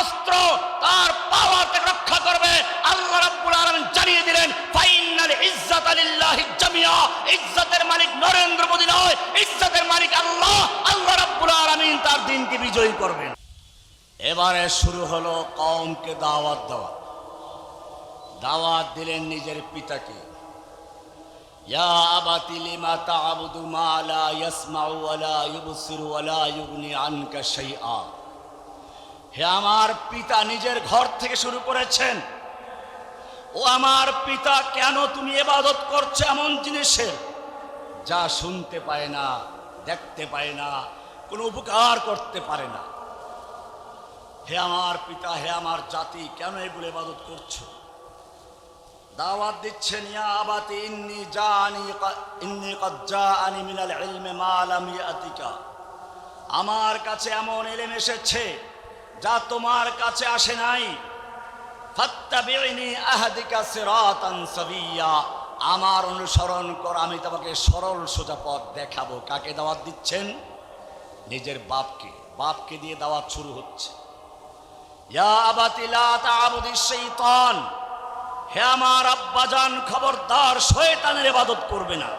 অস্ত্র, তার পাওয়ার থেকে রক্ষা করবে। আল্লাহ রাব্বুল আলামিন জানিয়ে দিলেন, ফাইনাল ইজ্জাত লিল্লাহি জামিয়া। ইজ্জতের মালিক নরেন্দ্র মোদি নয়, ইজ্জতের মালিক আল্লাহ। আল্লাহ রাব্বুল আলামিন তার দিনকে বিজয়ী করবেন। এবারে শুরু হলো কওমকে দাওয়াত দেওয়া। দাওয়াত দিলেন নিজের পিতাকে। ইয়া আবাতি লিমা তা'বুদু মা লা ইয়াসমাউ ওয়া লা ইউবসিরু ওয়া লা ইউগনি আনকা শাইআ। হে আমার পিতা নিজের ঘর থেকে শুরু করেছেন। ও আমার পিতা, কেন তুমি এবাদত করছ এমন জিনিসে? যা শুনতে পায় না, দেখতে পায় না, কোনো উপকার করতে পারে না। হে আমার পিতা, হে আমার জাতি, কেন এগুলো এবাদত করছ? দাওয়াত দিচ্ছেন, ইয়া আবাতি ইন্নি ইন্নি লাম ইয়াতিকা। আমার কাছে এমন এলেম এসেছে যা তোমার কাছে আসে নাই আমার অনুসরণ কর, আমি তোমাকে সরল সোজা পথ দেখাবো। কাকে দাওয়াত দিচ্ছেন? নিজের বাপকে। বাপকে দিয়ে দাওয়াত শুরু হচ্ছে। হে আমার আব্বাজান, খবরদার, শয়তানের ইবাদত করবে না।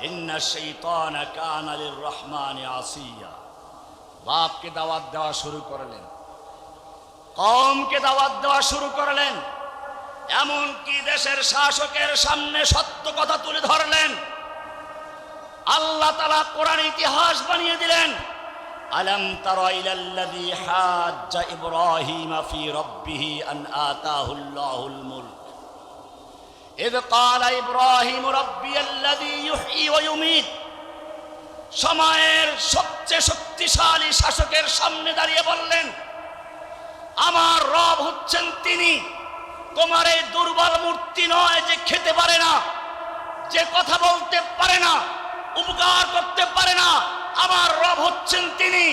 ইন্না শাইতান কানা লির রহমানি আসিয়া। বাপকে দাওয়াত দেওয়া শুরু করলেন কমকে দাওয়াত দেওয়া শুরু করলেন এমনকি দেশের শাসকের সামনে সত্য কথা তুলে ধরলেন আল্লাহ তালা কোরআন ইতিহাস বানিয়ে দিলেন আলম তারা ইলাল্লাযী হাজ্জা ইব্রাহিম ফি রাব্বিহি আন আতাহুল্লাহুল মুলক إذ قال إبراهيم ربي الذي يحيي ويميت সময়ের সবচেয়ে শক্তিশালী শাসকের সামনে দাঁড়িয়ে বললেন, আমার রব হচ্ছেন তিনি। তোমার এই দুর্বল মূর্তি নয় যে খেতে পারে না, যে কথা বলতে পারে না, উপকার করতে পারে না। আমার রব হচ্ছেন তিনি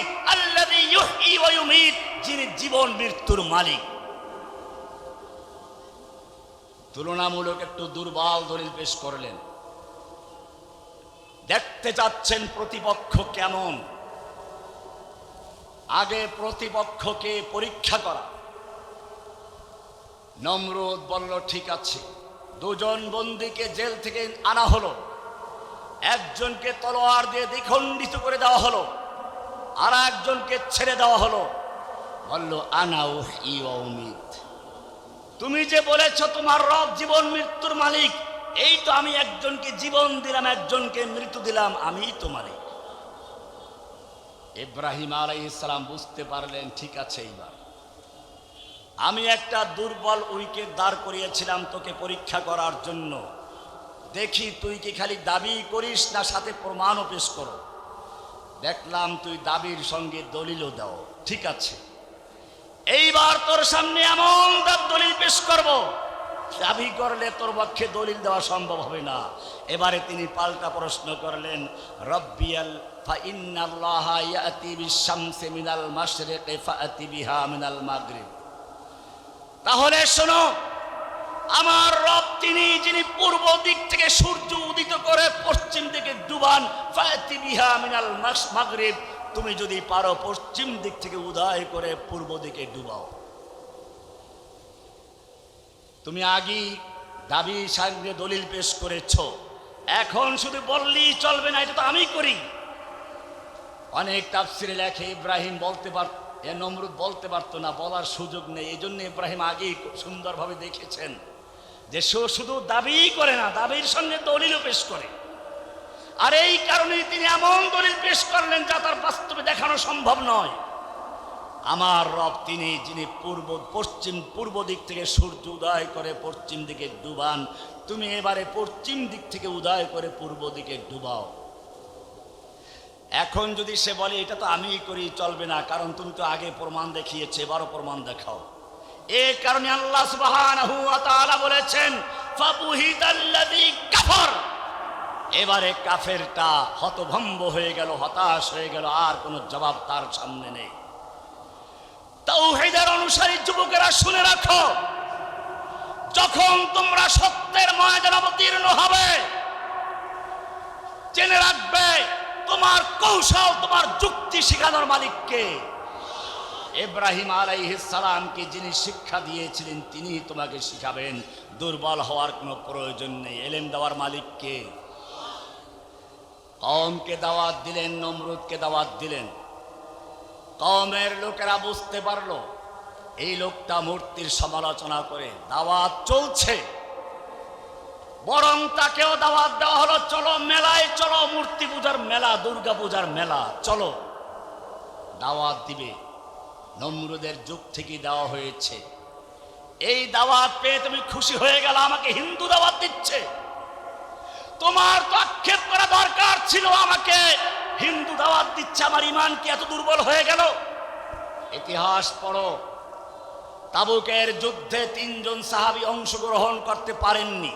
যিনি জীবন মৃত্যুর মালিক। তুলনামূলক একটু দুর্বল দলিল পেশ করলেন। দেখতে চাচ্ছেন প্রতিপক্ষ কেমন? আগে প্রতিপক্ষকে পরীক্ষা করা। নমরুদ বলল, ঠিক আছে। দুজন বন্দীকে জেল থেকে আনা হলো। একজনকে তলোয়ার দিয়ে দ্বিখণ্ডিত করে দেওয়া হলো। আর একজনকে ছেড়ে দেওয়া হলো। বলল আনাউ ইউমিত তুমি যে বলেছ তোমার রব জীবন মৃত্যুর মালিক এই তো আমি একজনকে জীবন দিলাম, একজনকে মৃত্যু দিলাম, আমি তো মালিক ইব্রাহিম আলাই ইসলাম বুঝতে পারলেন, ঠিক আছে এইবার। আমি একটা দুর্বল উইকেট দাঁড় করিয়েছিলাম তোকে পরীক্ষা করার জন্য। দেখি তুই কি খালি দাবি করিস না সাথে প্রমাণও পেশ করো? দেখলাম তুই দাবির সঙ্গে দলিলও দাও, ঠিক আছে। এইবার তোর সামনে এমন দলিল পেশ করব দাবি করলে তোর পক্ষে দলিল দেওয়া সম্ভব হবে না। এবারে তিনি পাল্টা প্রশ্ন করলেন, রব্বিয়াল মিনাল মিনাল মাগরিব। তাহলে শোনো, আমার রব তিনি যিনি পূর্ব দিক থেকে সূর্য উদিত করে পশ্চিম দিকে ডুবান ফায়াতি বিহা মিনাল মাগরিব তুমি যদি পারো পশ্চিম দিক থেকে উদয় করে পূর্ব দিকে ডুবাও। তুমি আগেই দাবি সামনে দলিল পেশ করেছ। এখন শুধু বললেই চলবে না, এটা তো আমি করি। অনেক তাফসিরে লেখে ইব্রাহিম বলতে পার, এ নমরুদ বলতে পারতো না, বলার সুযোগ নেই। এই জন্য ইব্রাহিম আগেই খুব সুন্দরভাবে দেখেছেন যে সে শুধু দাবিই করে না, দাবির সঙ্গে দলিলও পেশ করে। আর এই কারণেই তিনি এমন দলিল পেশ করলেন যা তার বাস্তবে দেখানো সম্ভব নয়। আমার রব তিনি, যিনি পূর্ব, পশ্চিম, পূর্ব দিক থেকে সূর্য উদয় করে পশ্চিম দিকে ডুবান। তুমি এবারে পশ্চিম দিক থেকে উদয় করে পূর্ব দিকে ডুবাও। এখন যদি সে বলে, এটা তো আমিই করি, চলবে না, কারণ তুমি তো আগে প্রমাণ দেখিয়েছে, এবারও প্রমাণ দেখাও। এ কারণে আল্লাহ সুবহানাহু বলেছেন এবারে কাফেরটা হতভম্ব হয়ে গেল, হতাশ হয়ে গেল, আর কোনো জবাব তার সামনে নেই। তাওহীদের অনুসারী যুবকেরা শুনে রাখো, যখন তোমরা সত্যের ময়দান অবতীর্ণ হবে, জেনে রাখবে তোমার কৌশল, তোমার যুক্তি শেখানোর মালিককে। ইব্রাহিম আলাইহিসালামকে যিনি শিক্ষা দিয়েছিলেন, তিনি তোমাকে শিখাবেন। দুর্বল হওয়ার কোনো প্রয়োজন নেই, এলেম দেওয়ার মালিককে। কমকে দাওয়াত দিলেন, নমরুদকে দাওয়াত দিলেন। কমের লোকেরা বুঝতে পারল, এই লোকটা মূর্তির সমালোচনা করে দাওয়াত চলছে। বরং তাকেও দাওয়াত দেওয়া হলো, চলো মেলায়, চলো মূর্তি পূজার মেলা, দুর্গা পূজার মেলা, চলো। দাওয়াত দিবে। নমরুদের যুগ থেকে দেওয়া হয়েছে। এই দাওয়াত পেয়ে তুমি খুশি হয়ে গেল আমাকে হিন্দু দাওয়াত দিচ্ছে। তোমার তো আক্ষেপ করা দরকার ছিল আমাকে। হিন্দু দাওয়াত দিচ্ছে, আমার ইমান কি এত দুর্বল হয়ে গেল? ইতিহাস পড়ো। তাবুকের যুদ্ধে তিনজন সাহাবী অংশগ্রহণ করতে পারেননি।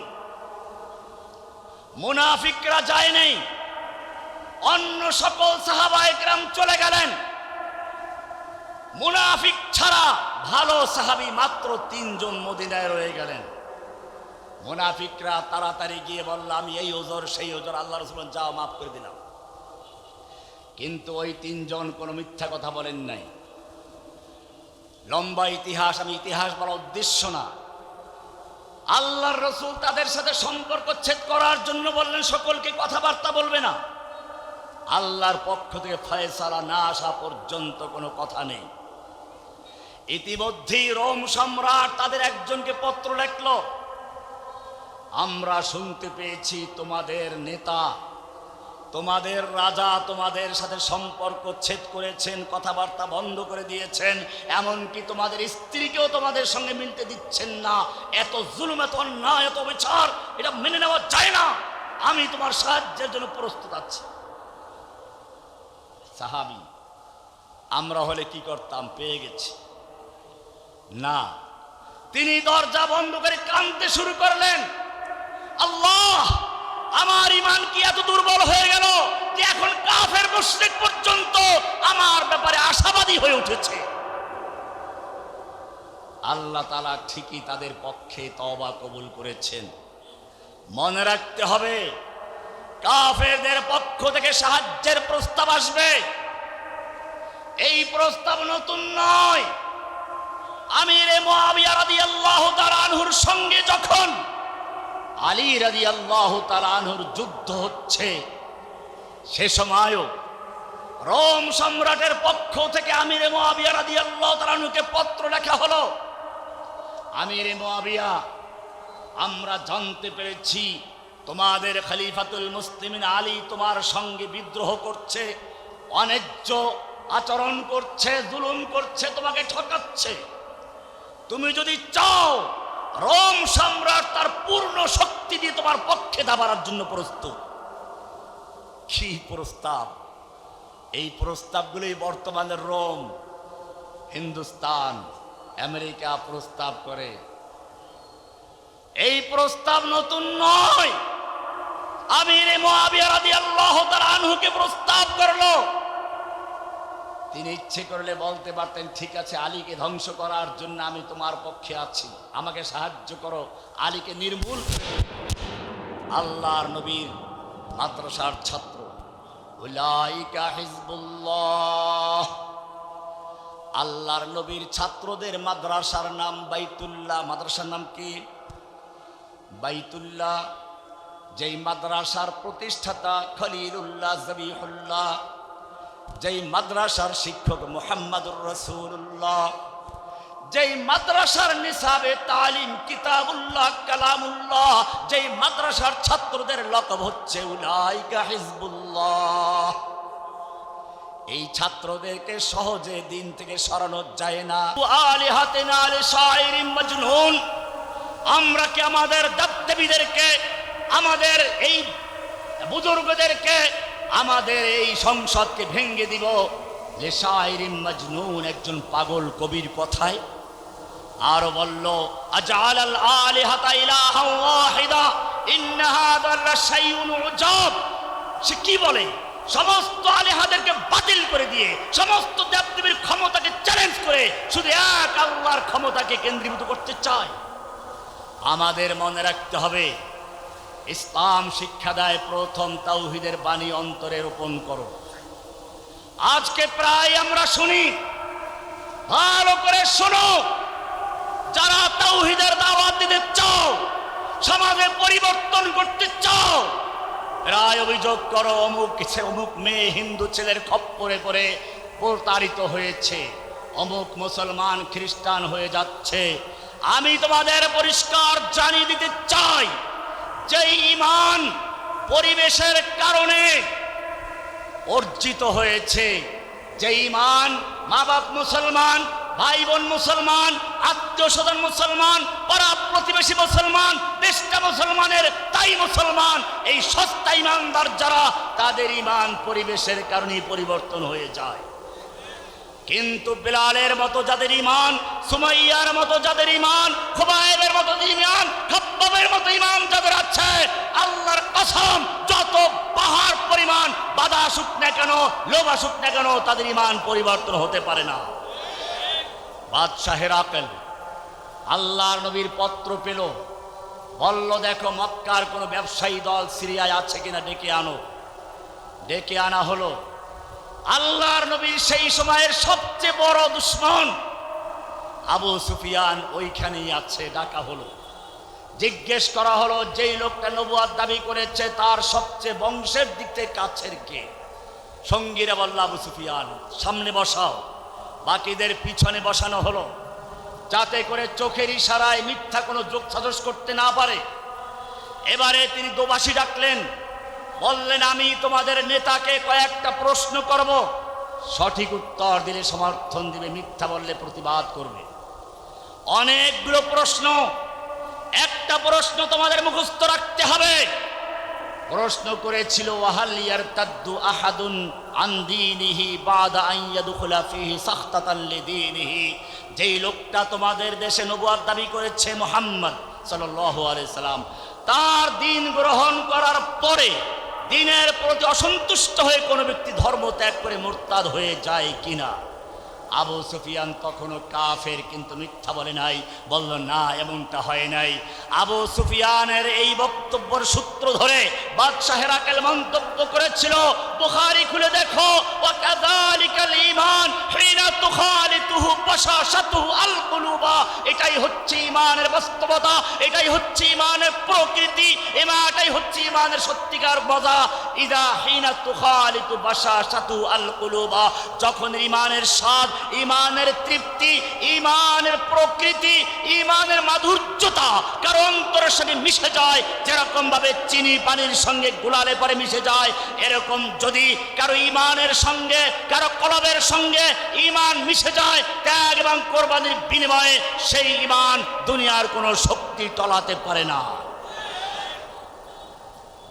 মুনাফিকরা যায় নেই। অন্য সকল সাহাবায়করাম চলে গেলেন। মুনাফিক ছাড়া ভালো সাহাবি মাত্র তিনজন মদিনায় রয়ে গেলেন। মুনাফিকরা তাড়াতাড়ি গিয়ে বললাম এই ওজোর, সেই ওজোর, আল্লাহ রসুল যাও, মাফ করে দিলাম। কিন্তু ওই তিনজন কোনো মিথ্যা কথা বলেন নাই। লম্বা ইতিহাস, আমি ইতিহাস বলার উদ্দেশ্য না। আল্লাহর রসুল তাদের সাথে সম্পর্ক ছেদ করার জন্য বললেন, সকলকে কথাবার্তা বলবে না। আল্লাহর পক্ষ থেকে ফয়সালা না আসা পর্যন্ত কোনো কথা নেই। ইতিমধ্যেই রোম সম্রাট তাদের একজনকে পত্র লেখল, আমরা শুনতে পেয়েছি তোমাদের নেতা তোমাদের রাজা তোমাদের সাথে সম্পর্ক ছেদ করেছেন, কথাবার্তা বন্ধ করে দিয়েছেন, এমনকি তোমাদের স্ত্রীকেও তোমাদের সঙ্গে মিলতে দিচ্ছেন না। এত জুলুম, এত অন্যায়, এত বিচার এটা মেনে নেওয়া যায় না। আমি তোমার সাহায্যের জন্য প্রস্তুত আছি। সাহাবি, আমরা হলে কি করতাম? পেয়ে গেছি। না, তিনি দরজা বন্ধ করে কাঁদতে শুরু করলেন। আল্লাহ! আমার ইমান কি এত দুর্বল হয়ে গেল যে এখন কাফের মুশরিক পর্যন্ত আমার ব্যাপারে আশাবাদী হয়ে উঠেছে? আল্লাহ তালা ঠিকই তাদের পক্ষে তবা কবুল করেছেন। মনে রাখতে হবে, কাফেরদের পক্ষ থেকে সাহায্যের প্রস্তাব আসবে। এই প্রস্তাব নতুন নয়। আমির তাআলা আনহুর সঙ্গে যখন আলী রাজি আল্লাহ তালানহুর যুদ্ধ হচ্ছে। সে সময়ও রোম সম্রাটের পক্ষ থেকে আমিরে মোয়াবিয়া রাজি আল্লাহ তালানুকে পত্র লেখা হলো। আমিরে মোয়াবিয়া, আমরা জানতে পেরেছি তোমাদের খলিফাতুল মুসলিমিন আলী তোমার সঙ্গে বিদ্রোহ করছে, অন্যায্য আচরণ করছে, জুলুম করছে, তোমাকে ঠকাচ্ছে। তুমি যদি চাও রোম সম্রাট তার পূর্ণ শক্তি দিয়ে তোমার পক্ষে দাবাড়ার জন্য প্রস্তুত। কি প্রস্তাব? এই প্রস্তাবগুলি বর্তমানে রোম, হিন্দুস্তান, আমেরিকা প্রস্তাব করে। এই প্রস্তাব নতুন নয়। আমির মুআবিয়া রাদিয়াল্লাহু তাআলা আনহুকে প্রস্তাব করল। তিনি ইচ্ছে করলে বলতে পারতেন, ঠিক আছে, আলীকে ধ্বংস করার জন্য আমি তোমার পক্ষে আছি। আমাকে সাহায্য করো। আলীকে নির্মূল। আল্লাহর নবীর মাদ্রাসার ছাত্র আল্লাহর নবীর ছাত্রদের মাদ্রাসার নাম বাইতুল্লাহ। মাদ্রাসার নাম কি? বাইতুল্লাহ, যেই মাদ্রাসার প্রতিষ্ঠাতা খলিলুল্লাহ জবিহুল্লাহ যেই মাদ্রাসার শিক্ষক মোহাম্মদুর রসুল্লাহ যেই মাদ্রাসার নিসাবে তালিম কিতাবুল্লাহ, কালামুল্লাহ, যেই মাদ্রাসার ছাত্রদের লকব হচ্ছে এই ছাত্রদেরকে সহজে দিন থেকে সরানো যায় না। আলে হাতে না আমরা কি আমাদের দেবদেবীদেরকে আমাদের এই বুজুর্গদেরকে আমাদের এই সংসদকে ভেঙ্গে দিব। মজনুন একজন পাগল কবির কথায়, আরও বলল, আজাল আল সে কি বলে? সমস্ত আলেহাদেরকে বাতিল করে দিয়ে, সমস্ত দেবদেবীর ক্ষমতাকে চ্যালেঞ্জ করে শুধু এক আল্লাহর ক্ষমতাকে কেন্দ্রীভূত করতে চায়। আমাদের মনে রাখতে হবে ইসলাম শিক্ষা দেয় প্রথম তাওহিদের বাণী অন্তরে রোপণ করো। আজকে প্রায় আমরা শুনি শোনো, যারা তাওহিদের দাওয়াত দিতে চাও, সমাজে পরিবর্তন করতে চাও, রায় অভিযোগ করো, অমুক অমুক মেয়ে হিন্দু ছেলের খপ্পরে পড়ে প্রতারিত হয়েছে, অমুক মুসলমান খ্রিস্টান হয়ে যাচ্ছে। আমি তোমাদের পরিষ্কার জানিয়ে দিতে চাই যে ইমান পরিবেশের কারণে অর্জিত হয়েছে, যে ইমান মা বাপ মুসলমান ভাই বোন মুসলমান আত্মীয় স্বজন মুসলমান, পাড়া প্রতিবেশী মুসলমান, দেশটা মুসলমানের, তাই মুসলমান, এই সস্তা ইমানদার যারা, তাদের ইমান পরিবেশের কারণেই পরিবর্তন হয়ে যায়। কিন্তু বিলালের মতো যাদের ইমান সুমাইয়ার মতো যাদের ইমান খুবাইবের মতো ইমান খব্বাবের মতো ইমান যাদের আছে, আল্লাহর কসম, যত পাহাড় পরিমাণ, বাধা আসুক না কেন, লোভ আসুক না কেন, তাদের ইমান পরিবর্তন হতে পারে না। বাদশাহের আপেল, আল্লাহর নবীর পত্র পেল, বলল, দেখো, মক্কার কোনো ব্যবসায়ী দল সিরিয়ায় আছে কিনা ডেকে আনো। ডেকে আনা হলো। আল্লাহর নবীর সেই সময়ের সবচেয়ে বড় দুশ্মন। আবু সুফিয়ান ওইখানেই আছে, ডাকা হলো। জিজ্ঞেস করা হলো, যেই লোকটা নবুয়ার দাবি করেছে, তার সবচেয়ে বংশের দিক থেকে কাছের কে? সঙ্গীরা বলল, আবু সুফিয়ান, সামনে বসাও। বাকিদের পিছনে বসানো হলো। যাতে করে চোখের ইশারায় মিথ্যা কোনো যোগ সাজস করতে না পারে। এবারে তিনি দোবাসী ডাকলেন বললেন, আমি তোমাদের নেতাকে কয়েকটা প্রশ্ন করব। সঠিক উত্তর দিলে, সমর্থন দিবে মিথ্যা বললে প্রতিবাদ করবে। অনেকগুলো প্রশ্ন। একটা প্রশ্ন তোমাদের মুখস্থ রাখতে হবে। প্রশ্ন করেছিল ওয়াহালিয়ার তাদ্দু আহাদুন আন্দিনিহি বাদা আইয়াদুখুলা ফিহি সাখতাতান লিদিনিহি যেই লোকটা তোমাদের দেশে নবুয়ার দাবি করেছে, মোহাম্মদ সাল্লাল্লাহু আলাইহি সাল্লাম, তার দিন গ্রহণ করার পরে দিনের প্রতি অসন্তুষ্ট হয়ে কোনো ব্যক্তি ধর্ম ত্যাগ করে মোরতাদ হয়ে যায় কিনা? আবু সুফিয়ান তখনও কাফের কিন্তু মিথ্যা বলে নাই, বলল, না, এমনটা হয় নাই। আবু সুফিয়ানের এই বক্তব্যের সূত্র ধরে বাদশাহ হেরাকেল মন্তব্য করেছিল, বুখারি খুলে দেখো এটাই হচ্ছে ইমানের বাস্তবতা, এটাই হচ্ছে ঈমানের প্রকৃতি এটাই হচ্ছে ঈমানের সত্যিকার মজা। ইদা হিনা তুখালিতু বাসা সাতু আল কুলুবা যখন ইমানের স্বাদ ইমানের তৃপ্তি, ইমানের প্রকৃতি, ইমানের মাধুর্যতা, কারও অন্তরের সঙ্গে মিশে যায় যেরকম ভাবে চিনি পানির সঙ্গে গুলালে পরে মিশে যায়, এরকম যদি কারও ইমানের সঙ্গে, কারও কলবের সঙ্গে ইমান মিশে যায়, ত্যাগ এবং কোরবানির বিনিময়ে সেই ইমান দুনিয়ার কোনো শক্তি টলাতে পারে না।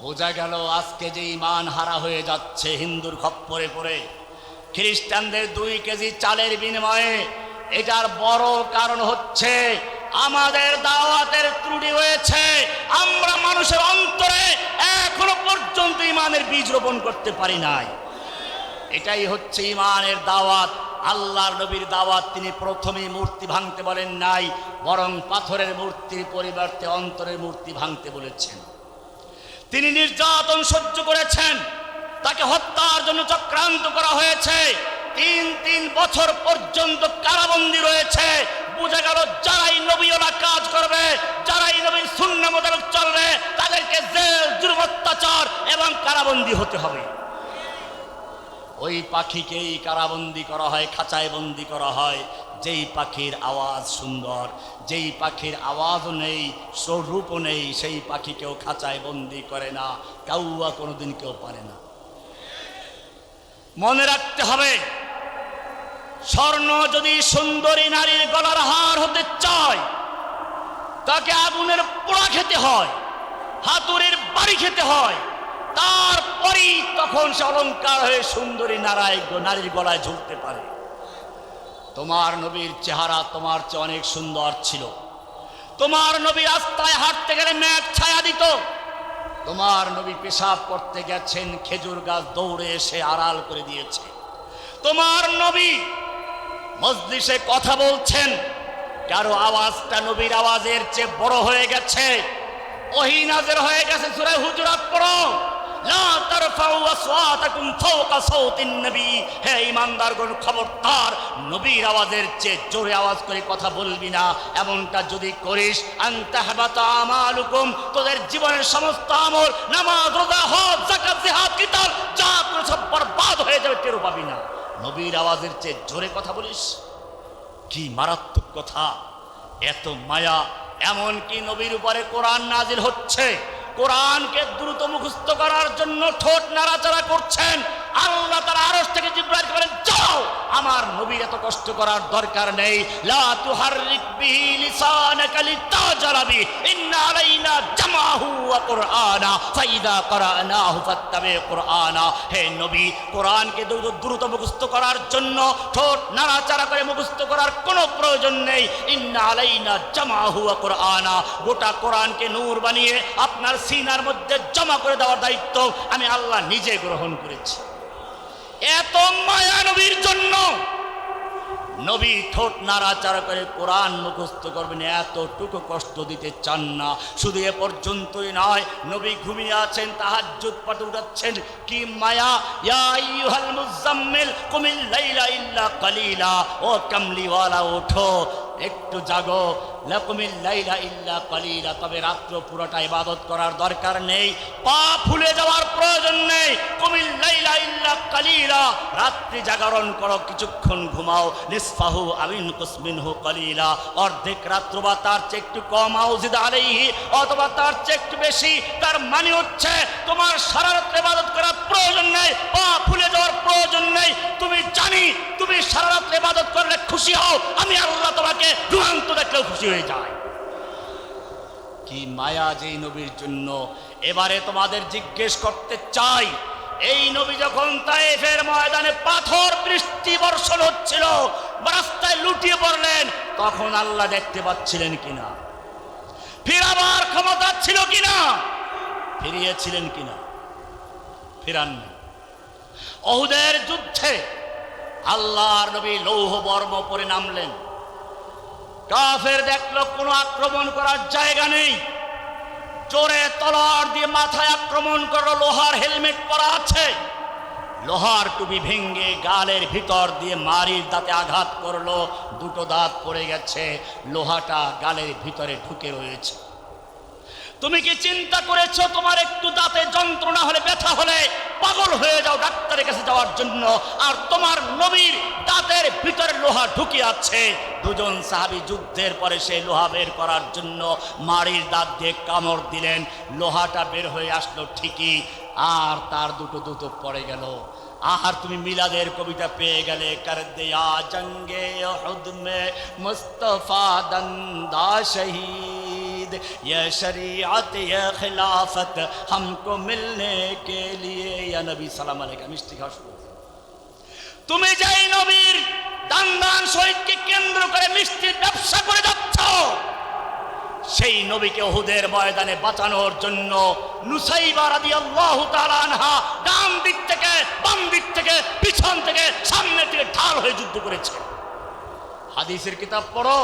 বোঝা গেল আজকে যে ইমান হারা হয়ে যাচ্ছে, হিন্দুর খপ্পরে পড়ে। খ্রিস্টানদের দুই কেজি চালের বিনিময়ে এটার বড় কারণ হচ্ছে আমাদের দাওয়াতের ত্রুটি হয়েছে। আমরা মানুষের অন্তরে এখনও পর্যন্ত ইমানের বীজ রোপণ করতে পারি নাই। এটাই হচ্ছে ইমানের দাওয়াত। আল্লাহর নবীর দাওয়াত তিনি প্রথমেই মূর্তি ভাঙতে বলেন নাই, বরং পাথরের মূর্তির পরিবর্তে অন্তরের মূর্তি ভাঙতে বলেছেন। তিনি নির্যাতন সহ্য করেছেন। তাকে হত্যার জন্য চক্রান্ত করা হয়েছে। তিন তিন বছর পর্যন্ত কারাবন্দি রয়েছে। বোঝা গেল যারাই নবীরা কাজ করবে, যারাই নবীর শূন্য মোতাবেক চলবে, তাদেরকে জেল, জুলুম, অত্যাচার এবং কারাবন্দি হতে হবে। ওই পাখিকেই কারাবন্দি করা হয় খাঁচায় বন্দি করা হয়। যেই পাখির আওয়াজ সুন্দর, যেই পাখির আওয়াজও নেই, স্বরূপও নেই, সেই পাখিকেও খাঁচায় বন্দি করে না, কাউয়া কোনোদিন কেউ পারে না। মনে রাখতে হবে, স্বর্ণ যদি সুন্দরী নারীর গলার হার হতে চায়, তাকে আগুনের পোড়া খেতে হয় হাতুরের বাড়ি খেতে হয়, তারপরেই তখন সে অলঙ্কার হয়ে সুন্দরী নারায় নারীর গলায় ঝুলতে পারে। তোমার নবীর চেহারা তোমার চেয়ে অনেক সুন্দর ছিল। তোমার নবী রাস্তায় হাঁটতে গেলে ম্যাপ ছায়া দিত তোমার নবী পেশাব করতে গেছেন, খেজুর গাছ দৌড়ে এসে আড়াল করে দিয়েছে। তোমার নবী মজলিসে কথা বলছেন, কারও আওয়াজটা নবীর আওয়াজের চেয়ে বড় হয়ে গেছে। ওহিনাজের হয়ে গেছে সুরে হুজরাত পড়ো। লা তারফাউ আসওয়াতাকুম ফাওকা খবরদার, নবীর আওয়াজের চেয়ে জোরে আওয়াজ করে কথা বলবি না। এমনটা যদি করিস তোদের জীবনের সমস্ত নামাজ যা বরবাদ হয়ে যাবে না। নবীর আওয়াজের চেয়ে জোরে কথা বলিস? কি মারাত্মক কথা! এত মায়া! এমন কি নবীর উপরে কোরআন নাজিল হচ্ছে। কোরআনকে দ্রুত মুখস্থ করার জন্য ঠোঁট নাড়াচাড়া করছেন। আল্লাহ তার আরশ থেকে জিব্রাইলকে বলেন যাও আমার নবীর এত কষ্ট করার দরকার নেই। লা তুহাররিক বিহি লিসানাকা লিতাজারা বি ইন্না আলাইনা জামাহু ওয়া কুরআনা, ফাইদা করানাহু ফাত্তাবি কুরআনা। হে নবী, কোরআনকে দ্রুত মুখস্থ করার জন্য, ঠোঁট নাড়াচাড়া করে মুখস্থ করার কোনো প্রয়োজন নেই। ইন্না আলাইনা জামাহু ওয়া কুরআনা। গোটা কোরআনকে নূর বানিয়ে আপনার সিনার মধ্যে জমা করে দেওয়ার দায়িত্ব আমি আল্লাহ নিজে গ্রহণ করেছি। এত মায়া নবীর জন্য। নবী ঠোঁট নাড়াচাড়া করে কোরআন মুখস্থ করবেন, এতটুকু কষ্ট দিতে চান না। শুধু এ পর্যন্তই নয়, নবী ঘুমিয়ে আছেন যুগ পাঠে উঠাচ্ছেন, কি মায়া? ইয়া আইয়ুহাল মুজাম্মিল কুমিল লাইলা ইল্লা কালিলা, ও কামলিওয়ালা, ওঠো। একটু জাগো। তবে রাত্র পুরোটা ইবাদত করার দরকার নেই। পা ফুলে যাওয়ার প্রয়োজন নেই। কুমিল লাইলা ইল্লা কালিলা, রাত্রি জাগরণ করো, কিছুক্ষণ ঘুমাও। নিসফাহু আমিন কুসমিনহু কালিলা। অর্ধেক রাত্র বা তার চেয়ে একটু কম, আউজিদ আলাইহি, অথবা তার চেয়ে একটু বেশি, তার মানে হচ্ছে তোমার সারা রাত্রে ইবাদত করার প্রয়োজন নেই, পা ফুলে যাওয়ার প্রয়োজন নেই। তুমি জানি, তুমি সারা রাত্রে ইবাদত করলে খুশি হও। আমি আল্লাহ তোমাকে দুরন্ত দেখলেও খুশি হয়ে যায়। কি মায়া যেই নবীর জন্য। এবারে তোমাদের জিজ্ঞেস করতে চাই, এই নবী যখন তাইফের ময়দানে পাথর বৃষ্টি বর্ষণ হচ্ছিল, রাস্তায় লুটিয়ে পড়লেন, তখন আল্লাহ দেখতে পাচ্ছিলেন কিনা? ফিরাবার ক্ষমতা ছিল কিনা? ফিরিয়েছিলেন কিনা? ফিরাননি। অহুদের যুদ্ধে আল্লাহর নবী লৌহ বর্ম পরে নামলেন। কাফের দেখল কোনো আক্রমণ করার জায়গা নেই। জোরে তলোয়ার দিয়ে মাথায় আক্রমণ করল, লোহার হেলমেট পরা আছে। লোহার টুপি ভেঙ্গে গালের ভিতর দিয়ে মারির দাঁতে আঘাত করল, দুটো দাঁত পড়ে গেছে, লোহাটা গালের ভিতরে ঢুকে রয়েছে। তুমি কি চিন্তা করেছ তোমার একটু দাঁতে যন্ত্রণা হলে, ব্যথা হলে? পাগল হয়ে যাও ডাক্তারের কাছে যাওয়ার জন্য। আর তোমার নবীর দাঁতের ভিতরে লোহা ঢুকে আছে। দুজন সাহাবি যুদ্ধের পরে সেই লোহা বের করার জন্য মাড়ির দাঁত দিয়ে কামড় দিলেন। লোহাটা বের হয়ে আসলো ঠিকই, আর তার দুটো দুটো পড়ে গেল। আর তুমি মিলাদের কবিতা পেয়ে গেলে, কর দেয়া জঙ্গে মুস্তফা দন্দা শহীদ। یا شریعت یا خلافت ہم کو ملنے کے لیے یا نبی سلام علیکم তুমি যাই নবীর দান শহীদকে কেন্দ্র করে মিষ্টির ব্যবসা করে যাচ্ছ সেই নবীকে ওহুদের ময়দানে বাঁচানোর জন্য নুসাইবা ডান দিক থেকে, বাম দিক থেকে, পিছন থেকে, সামনের থেকে ঢাল হয়ে যুদ্ধ করেছে। হাদিসের কিতাব পড়ো।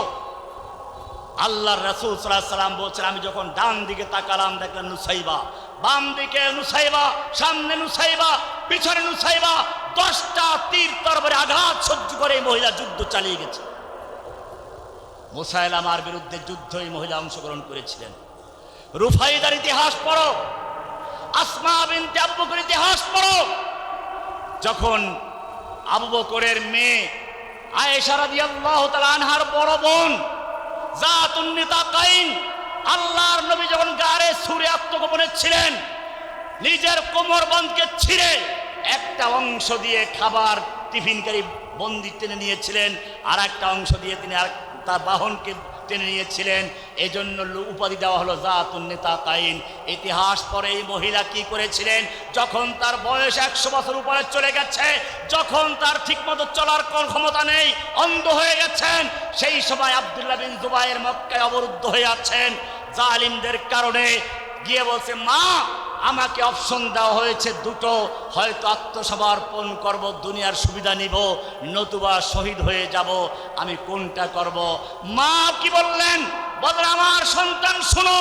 আল্লাহর রাসূল সাল্লাম বলছেন, আমি যখন ডান দিকে তাকালাম দেখলাম নুসাইবা। বাম দিকে নুসাইবা, সামনে নুসাইবা, পিছনে নুসাইবা, দশটা তীর তরবারে আঘাত সহ্য করে এই মহিলা যুদ্ধ চালিয়ে গেছে। মুসাইলামার বিরুদ্ধে যুদ্ধ এই মহিলা অংশগ্রহণ করেছিলেন। রুফাইদার ইতিহাস পড়ো, আসমা আবু ইতিহাস পড়ো। যখন আবু বকরের মেয়ে আয়েশা রাদিয়াল্লাহু তাআলা আনহার বড় বোন জাতুন নিতাকাইন। আল্লাহর নবী যখন গাড়ে সুরে আত্মগোপনে ছিলেন, নিজের কোমর বন্ধকে ছিঁড়ে একটা অংশ দিয়ে খাবার টিফিনকারী বন্দি টেনে নিয়েছিলেন আর একটা অংশ দিয়ে তিনি আর তার বাহনকে টেনে নিয়েছিলেন। এই জন্য উপাধি দেওয়া হলো জাতুন নেতা কাইন ইতিহাস পরে এই মহিলা কি করেছিলেন? যখন তার বয়স একশো বছর উপরে চলে গেছে, যখন তার ঠিকমতো চলার কোন ক্ষমতা নেই, অন্ধ হয়ে গেছেন, সেই সময় আবদুল্লাহ বিন জুবাইয়ের মক্কায় অবরুদ্ধ হয়ে আছেন। জালিমদের কারণে গিয়ে বলছে, মা আমাকে অপশন দেওয়া হয়েছে দুটো, হয়তো আত্মসমর্পণ করব, দুনিয়ার সুবিধা নিব, নতুবা শহীদ হয়ে যাব, আমি কোনটা করব? মা কি বললেন? বলেন আমার সন্তান, শোনো,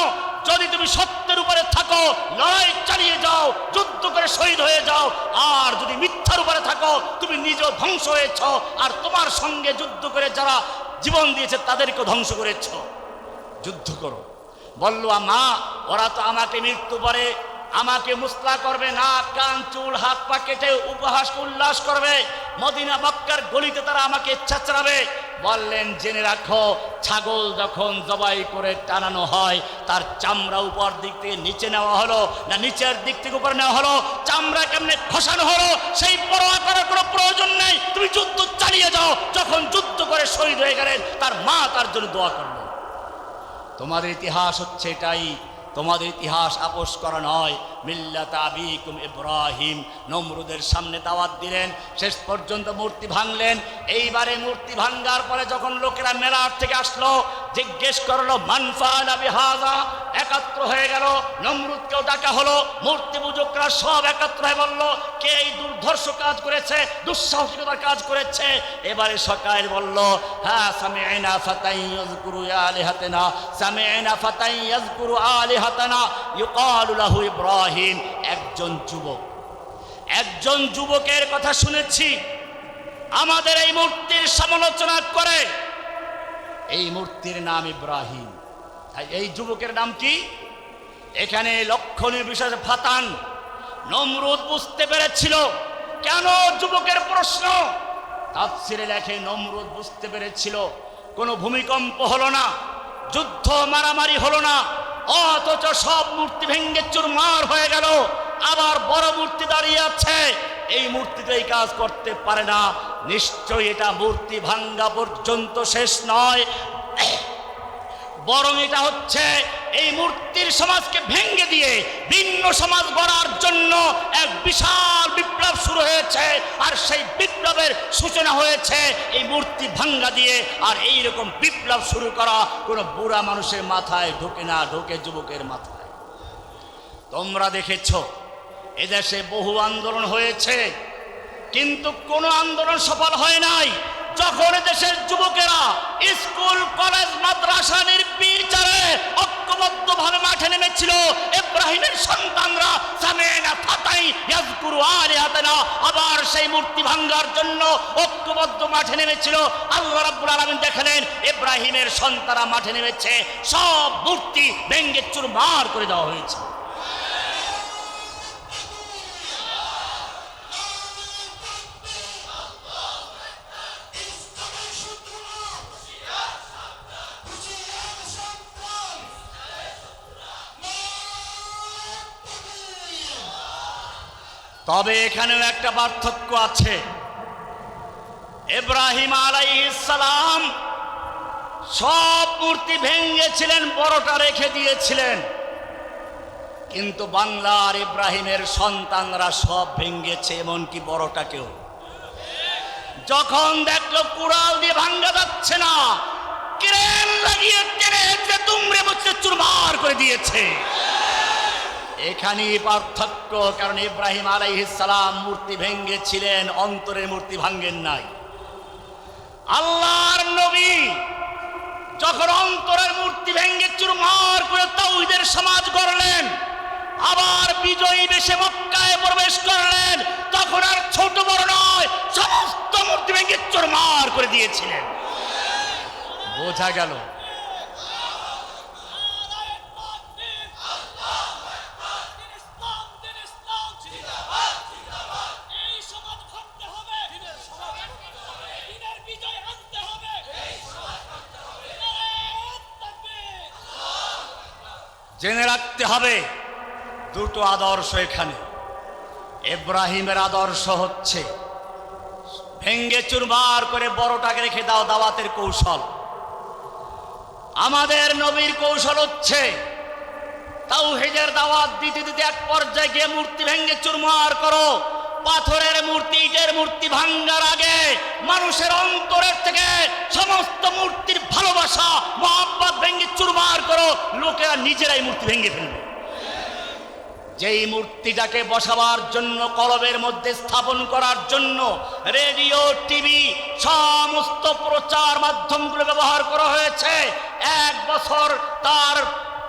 যদি তুমি সত্যের উপরে থাকো, লড়াই চালিয়ে যাও, যুদ্ধ করে শহীদ হয়ে যাও, আর যদি মিথ্যার উপরে থাকো, তুমি নিজেও ধ্বংস হয়েছ, আর তোমার সঙ্গে যুদ্ধ করে যারা জীবন দিয়েছে তাদেরকে ধ্বংস করেছ। যুদ্ধ করো। বলল মা ওরা তো আমাকে মৃত্যু পরে আমাকে মুসলা করবে না কান, চুল, হাত, পা কেটে উপহাস, উল্লাস করবে। মদিনা, মক্কার গলিতে তারা আমাকে ছাচড়াবে বললেন, জেনে রাখো, ছাগল যখন জবাই করে টানানো হয়, তার চামড়া উপর দিক থেকে নিচে নেওয়া হলো না নিচের দিক থেকে উপর নেওয়া হলো? চামড়া কেমনে খসানো হলো? সেই পরোয়া করার কোনো প্রয়োজন নেই। তুমি যুদ্ধ চালিয়ে যাও। যখন যুদ্ধ করে শহীদ হয়ে গেলেন, তার মা তার জন্য দোয়া করল। তোমাদের ইতিহাস হচ্ছে এটাই। তোমাদের ইতিহাস আপোষ করা নয়। মিল্লাত আবিকুম ইব্রাহিম। নমরুদের সামনে দাওয়াত দিলেন, শেষ পর্যন্ত মূর্তি ভাঙলেন। এইবারে মূর্তি ভাঙ্গার পরে যখন লোকেরা মেলার থেকে আসলো, জিজ্ঞেস করল মানফানা বিহাজা একাত্র হয়ে গেল, নমরুদকেও ডাকা হলো। মূর্তি পূজকরা সব একাত্র হয়ে বলল, কে এই দুর্ধর্ষ কাজ করেছে, দুঃসাহসিকতার কাজ করেছে? এবারে সকাল বলল হ্যাঁ সামিআনা ফাতাই ইয়াজকুরু আলিহাতানা সামিআনা ফাতাই ইয়াজকুরু আলিহাতানা, ইউকালু লাহু ইব্রাহিম। একজন যুবক। একজন যুবকের কথা শুনেছি। আমাদের এই মূর্তির সমালোচনা করে। এই মূর্তির নাম ইব্রাহিম। এই যুবকের নাম কি? এখানে লক্ষণীয় বিষয় ফাতান নমরুদ বুঝতে পেরেছিল। কেন যুবকের প্রশ্ন? তাফসিরে লেখে, নমরুদ বুঝতে পেরেছিল। কোনো ভূমিকম্প হলো না, যুদ্ধ মারামারি হলো না অথচ সব মূর্তি ভেঙ্গে চুরমার হয়ে গেল। আবার বড় মূর্তি দাঁড়িয়ে আছে। এই মূর্তিতে এই কাজ করতে পারে না। নিশ্চয় এটা মূর্তি ভাঙ্গা পর্যন্ত শেষ নয়। বরং এটা হচ্ছে এই মূর্তির সমাজকে ভেঙ্গে দিয়ে ভিন্ন সমাজ গড়ার জন্য এক বিশাল বিপ্লব শুরু হয়েছে। আর সেই বিপ্লবের সূচনা হয়েছে এই মূর্তি ভাঙ্গা দিয়ে। আর এই রকম বিপ্লব শুরু করা কোনো বুড়া মানুষের মাথায় ঢোকে না, ঢোকে যুবকের মাথায়। তোমরা দেখেছ, এদেশে বহু আন্দোলন হয়েছে। কিন্তু কোনো আন্দোলন সফল হয় নাই। যখন দেশের যুবকেরা স্কুল, কলেজ, মাদ্রাসা ভাবে নেমেছিল ইব্রাহিমের সন্তানরা সামেনা ফাতাই ইয়াজকুরু আলিহাতানা। আবার সেই মূর্তি ভাঙ্গার জন্য ঐক্যবদ্ধ মাঠে নেমেছিল। আল্লাহ রাব্বুল আলামিন দেখালেন, ইব্রাহিমের সন্তানরা মাঠে নেমেছে। সব মূর্তি ভেঙ্গে চুরমার করে দেওয়া হয়েছে। তবে এখানেও একটা পার্থক্য আছে। ইব্রাহিম আলাইহিসসালাম সব মূর্তি ভেঙেছিলেন, বড়টা রেখে দিয়েছিলেন। কিন্তু বাংলার ইব্রাহিমের সন্তানরা সব ভেঙ্গেছে এমনকি বড়টাকেও। যখন দেখল কুড়াল দিয়ে ভাঙ্গা যাচ্ছে না, ক্রেন লাগিয়ে টেনে যে তুমড়ে বসে চুরমার করে দিয়েছে। এখানেই পার্থক্য, কারণ ইব্রাহিম আলাইহিসসালাম মূর্তি ভেঙ্গেছিলেন অন্তরের মূর্তি ভাঙ্গেন নাই। আল্লাহর নবী যখন অন্তরের মূর্তি ভেঙ্গে চুরমার করে তাওহীদের সমাজ গড়লেন, আবার বিজয়ী বেশে মক্কায় প্রবেশ করলেন, তখন আর ছোট বড় নয়, সমস্ত মূর্তি ভেঙ্গে চুরমার করে দিয়েছিলেন। বোঝা গেল। জেনে রাখতে হবে, দুটো আদর্শ এখানে। এব্রাহিমের আদর্শ হচ্ছে, ভেঙ্গে চুরমার করে বড়টাকে রেখে দাও দাওয়াতের কৌশল। আমাদের নবীর কৌশল হচ্ছে তাও হেজের দাওয়াত দিতে দিতে এক পর্যায়ে গিয়ে মূর্তি ভেঙ্গে চুরমার করো। পাথরের মূর্তি, ইটের মূর্তি ভাঙ্গার আগে মানুষের অন্তরের থেকে সমস্ত মূর্তির ভালোবাসা মহাব্বত ভেঙ্গে চুরমার করো, লোকেরা নিজেরাই মূর্তি ভেঙ্গে ফেলবে। যেই মূর্তিটাকে বসাবার জন্য, কলবের মধ্যে স্থাপন করার জন্য রেডিও, টিভি সমস্ত প্রচার মাধ্যমগুলো ব্যবহার করা হয়েছে, এক বছর তার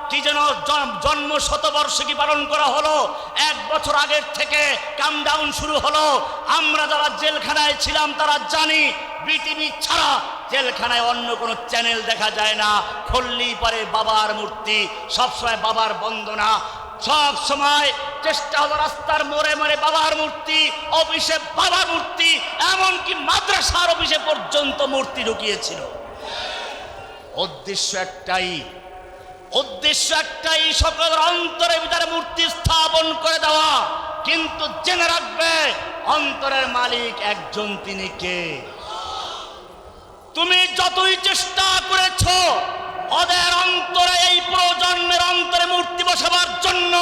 কি যেন জন- জন্ম শতবর্ষিকী পালন করা হলো। এক বছর আগের থেকে কাম ডাউন শুরু হলো। আমরা যারা জেলখানায় ছিলাম, তারা জানি বিটিভি ছাড়া জেলখানায় অন্য কোনো চ্যানেল দেখা যায় না। খুললেই পারে বাবার মূর্তি, সবসময় বাবার বন্দনা। সব সময় চেষ্টা হলো রাস্তার মোড়ে মোড়ে বাবার মূর্তি, অফিসে বাবার মূর্তি, এমনকি মাদ্রাসার অফিসে পর্যন্ত মূর্তি ঢুকিয়েছিল। উদ্দেশ্য একটাই উদ্দেশ্য একটাই সকলের অন্তরে ভিতরে মূর্তি স্থাপন করে দেওয়া। কিন্তু জেনে রাখবে, অন্তরের মালিক একজন তিনি কে? তুমি যতই চেষ্টা করেছ ওদের অন্তরে, এই প্রজন্মের অন্তরে মূর্তি বসাবার জন্য,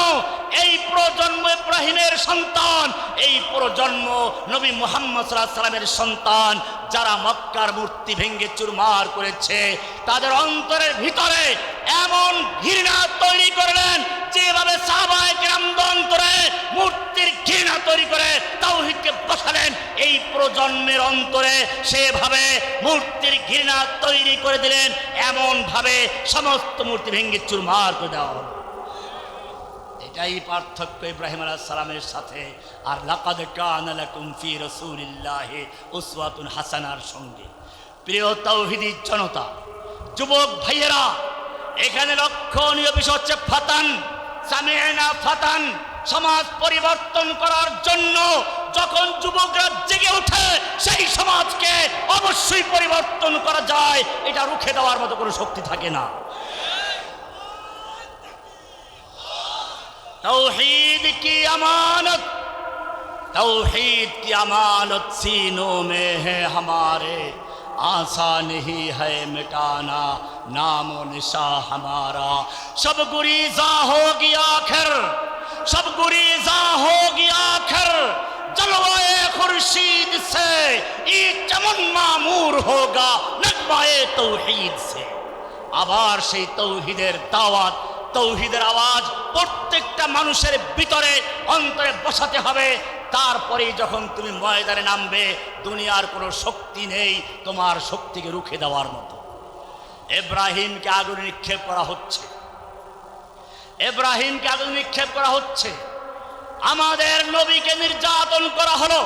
এই প্রজন্ম ইব্রাহিমের সন্তান, এই প্রজন্ম নবী মোহাম্মদ সাল্লামের সন্তান, যারা মক্কার মূর্তি ভেঙ্গে চুরমার করেছে, তাদের অন্তরের ভিতরে এমন ঘৃণা তৈরি করলেন যেভাবে মূর্তির ঘৃণা তৈরি করে, তাওহীদকে বসালেন, এই প্রজন্মের অন্তরে সেভাবে মূর্তির ঘৃণা তৈরি করে দিলেন সমস্ত মূর্তি ভেঙ্গে চুরমার করে দেওয়া এটাই পার্থক্য ইব্রাহিম আলাহ সালামের সাথে, আর লাকাদ কানা লাকুম উসওয়াতুন হাসানার সঙ্গে। প্রিয় তাওহীদি জনতা, যুবক ভাইয়েরা, এখানে লক্ষণীয় বিষয় হচ্ছে ফাতান। ফাতান সমাজ পরিবর্তন করার জন্য যখন যুবকরা জেগে ওঠে, সেই সমাজকে অবশ্যই পরিবর্তন করা যায়। এটা রুখে দেওয়ার মতো কোনো শক্তি থাকে না। توحید কি আমানত? توحید কি আমানত? سینوں میں ہے आसान नहीं है मिटाना नाम निशा हमारा सब गुरीजा होगी आखिर सब गुरीजा होगी आखिर जलवाए खुर्शीद से ये चमन मामूर होगा नगमाए तौहीद से আবার সেই তৌহিদের দাওয়াত তৌহিদের আওয়াজ প্রত্যেকটা মানুষের ভিতরে অন্তরে বসাতে হবে তারপরেই যখন তুমি ময়দানে নামবে, দুনিয়ার কোনো শক্তি নেই তোমার শক্তিকে রুখে দেওয়ার মতো। এব্রাহিমকে আগুনে নিক্ষেপ করা হচ্ছে। এব্রাহিমকে আগুনে নিক্ষেপ করা হচ্ছে। আমাদের নবীকে নির্যাতন করা হলো।